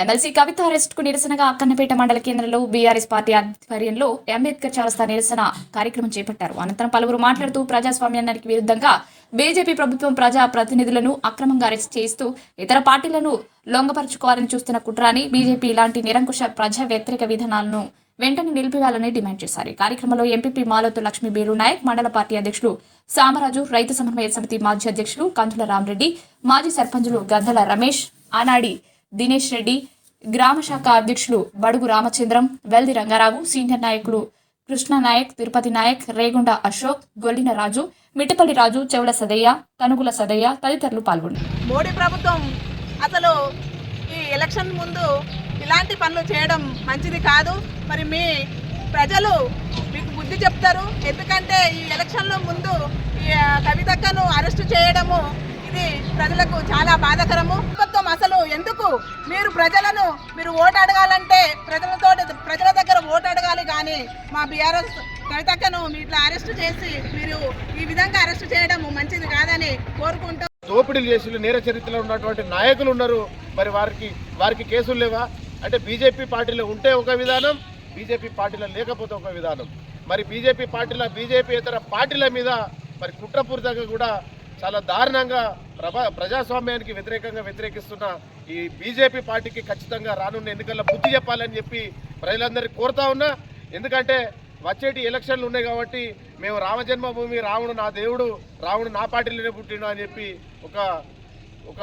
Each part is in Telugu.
ఎమ్మెల్సీ కవిత అరెస్ట్కు నిరసనగా అక్కన్నపేట మండల కేంద్రంలో బీఆర్ఎస్ పార్టీ ఆధ్వర్యంలో అంబేద్కర్ చౌరస్తా నిరసన కార్యక్రమం చేపట్టారు. అనంతరం పలువురు మాట్లాడుతూ ప్రజాస్వామ్యానికి విరుద్ధంగా బీజేపీ ప్రభుత్వం ప్రజా ప్రతినిధులను అక్రమంగా అరెస్ట్ చేస్తూ ఇతర పార్టీలను లొంగపరుచుకోవాలని చూస్తున్న కుట్రాని బీజేపీ ఇలాంటి నిరంకుశ ప్రజా వ్యతిరేక విధానాలను వెంటనే నిలిపివేయాలని డిమాండ్ చేశారు. ఈ కార్యక్రమంలో ఎంపీపీ మాలోతు లక్ష్మీ బీరు నాయక్ మండల పార్టీ అధ్యక్షులు సామరాజు రైతు సమన్వయ సమితి మాజీ అధ్యక్షులు కంతుల రామరెడ్డి మాజీ సర్పంచులు గద్దల రమేష్ ఆనాడి దినేష్ రెడ్డి గ్రామ శాఖ అధ్యక్షులు బడుగు రామచంద్రం వెల్ది రంగారావు సీనియర్ నాయకులు కృష్ణ నాయక్ తిరుపతి నాయక్ రేగుండ అశోక్ గొల్లిన రాజు మిట్టపల్లి రాజు చెవుల సదయ్య తనుగుల సదయ్య తదితరులు పాల్గొన్నారు. మోడీ ప్రభుత్వం అసలు ఈ ఎలక్షన్ ముందు ఇలాంటి పనులు చేయడం మంచిది కాదు. మరి మీ ప్రజలు మీకు బుద్ధి చెప్తారు. ఎందుకంటే ఈ ఎలక్షన్ల ముందు ఈ కవితక్కను అరెస్టు చేయడము ఇది ప్రజలకు చాలా బాధాకరము. ఎందుకు? మీరు ప్రజలను మీరు ఓటు అడగాలంటే ప్రజలతో ప్రజల దగ్గర ఓటు అడగాలి కానీ మా బీఆర్ఎస్ కవితక్కను మీ ఇట్లా అరెస్ట్ చేసి మీరు ఈ విధంగా అరెస్ట్ చేయడం మంచిది కాదని కోరుకుంటూ దోపిడీలు చేసి నేర చరిత్రలో ఉన్నటువంటి నాయకులు ఉన్నారు. మరి వారికి వారికి కేసులు లేవా? అంటే బీజేపీ పార్టీలో ఉంటే ఒక విధానం బీజేపీ పార్టీలో లేకపోతే ఒక విధానం. మరి బీజేపీ పార్టీల బీజేపీ ఇతర పార్టీల మీద మరి కుట్రపూరితంగా కూడా చాలా దారుణంగా ప్రభా ప్రజాస్వామ్యానికి వ్యతిరేకంగా వ్యతిరేకిస్తున్న ఈ బీజేపీ పార్టీకి ఖచ్చితంగా రానున్న ఎన్నికల్లో బుద్ధి చెప్పాలని చెప్పి ప్రజలందరికీ కోరుతా ఉన్నా. ఎందుకంటే వచ్చేటి ఎలక్షన్లు ఉన్నాయి కాబట్టి మేము రామజన్మభూమి రావణు నా దేవుడు రావణు నా పార్టీలోనే పుట్టిండు అని చెప్పి ఒక ఒక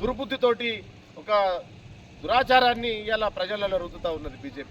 దుర్బుద్ధితోటి ఒక దురాచారాన్ని ఇలా ప్రజలలో రుద్దుతా ఉన్నది బీజేపీ.